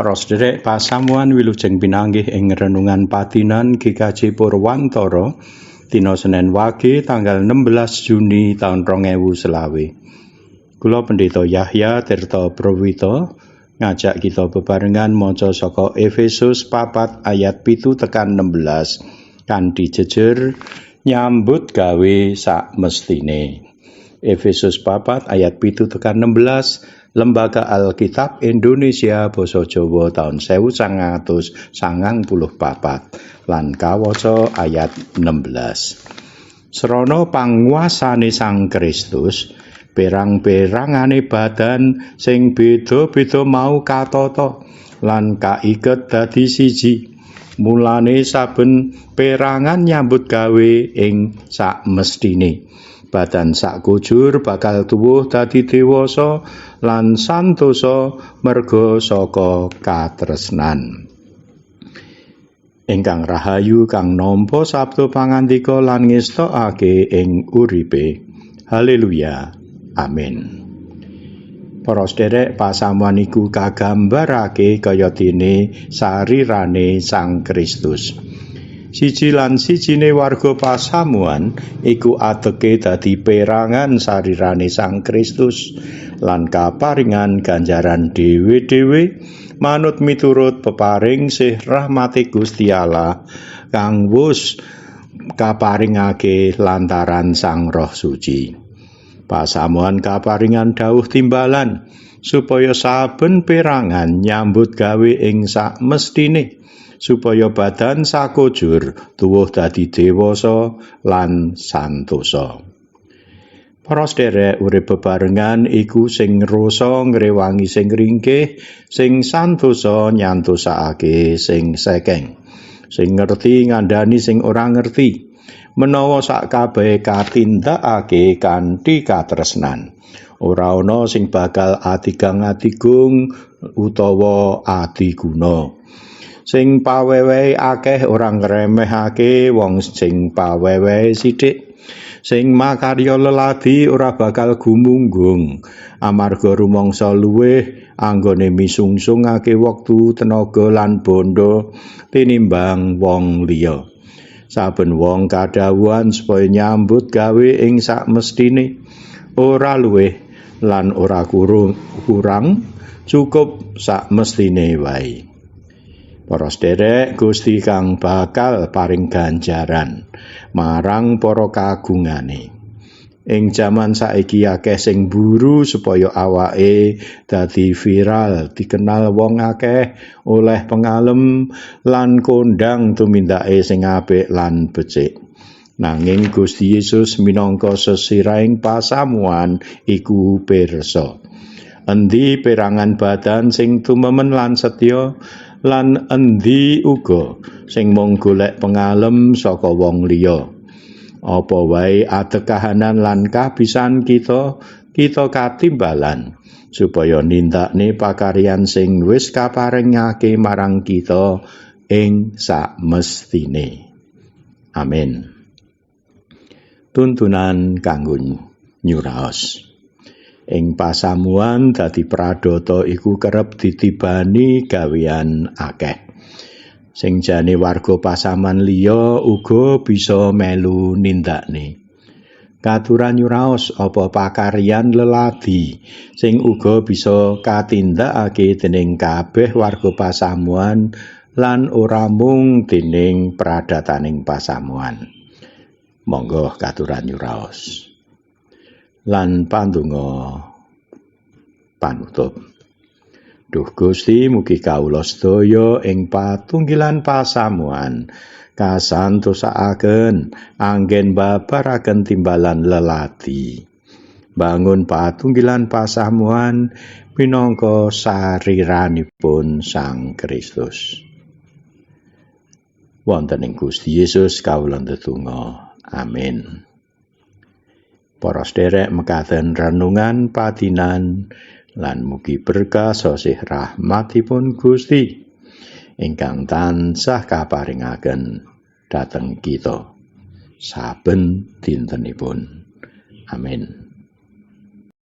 Para sederek pasamuan wilujeng pinanggih ing renungan patinan GKJ Purwantara dina Senin Wage tanggal 16 Juni taun 2000 selawe. Kula Pendeta Yahya Tirta Prawito ngajak kita bebarengan maca saka Efesus papat ayat pitu tekan 16 kanthi jejer nyambut gawe sak mestine. Efesus papat ayat pitu tekan 16 Lembaga Alkitab Indonesia Basa Jawa tahun 1994 lan kawaca ayat 16 Serono panguasane Sang Kristus perang-perangane badan sing beda-beda mau katata lan kaiket dadi siji. Mulane saben perangan nyambut gawe ing sak mestine badan sak kujur bakal tuwuh dadi dewasa lan santosa merga saka katresnan. Ingkang rahayu kang nampa sabtu pangandika lan ngestokake ing uripe. Haleluya. Amin. Para sederek pasamuan iku kagambarake kaya dene sarirane Sang Kristus. Siji lan sijine warga pasamuan iku ateke dadi perangan sarirane Sang Kristus lan kaparingan ganjaran dhewe-dhewe manut miturut peparing sih rahmati Gusti Allah kang wus kaparingake lantaran Sang Roh Suci. Pasamuan kaparingan dawuh timbalan supaya saben perangan nyambut gawe ing sak mestine. Supaya badan sakujur tuwuh dadi dewasa lan santosa. Para sederek urip bebarengan iku sing ngrasa ngrewangi sing ringkih, sing santosa nyantosake sing sekeng. Sing ngerti ngandani sing ora ngerti. Menawa sak kabeh katindakake kanthi katresnan. Ora ana sing bakal adigang adigung utawa adiguna. Sing pawewe akeh ora ngremehake wong sing pawewe sithik. Sing makarya leladi ora bakal gumunggung. Amarga rumangsa luweh anggone misungsungake wektu tenaga lan bondo tinimbang wong liya. Saben wong kadhawuhan supaya nyambut gawe ing sak mestine ora luweh lan ora kurang cukup sak mestine wae Para sederek Gusti kang bakal paring ganjaran marang para kagungane. Ing jaman saiki akeh sing buru supaya awake dadi viral, dikenal wong akeh oleh pengalem lan kondang tumindake sing apik lan becik. Nanging Gusti Yesus minangka sesiraing pasamuan iku pirsa. Endi perangan badan sing tumemen lan setya lan endi uga? Sing mung golek pengalem saka wong liya. Apa wae adekahanan lan kabisan kita kita katimbalan? Supaya nindakne pakaryan sing wis kaparingake marang kita ing sak mestine amin. Tuntunan kanggo nyuraos ing pasamuan dadi pradata iku kerep ditibani gawean akeh. Sing jane warga pasaman liya uga bisa melu nindakne. Katuran nyuraos apa pakaryan leladi sing uga bisa katindakake dening kabeh warga pasamuan lan ora mung dening pradataning pasamuan. Monggo katuran nyuraos lan pandonga panutup. Duh Gusti mugi kawula sedaya ing patunggilan pasamuan kasantosaaken anggen babaraken timbalan lelati. Bangun patunggilan pasamuan minangka sariranipun Sang Kristus. Wonten ing Gusti Yesus kawula ndedonga. Amin. Para sederek mekaten renungan patinan lan mugi berkah sosih rahmatipun Gusti. Ingkang tansah kaparingaken dhateng kita. Saben dintenipun. Amin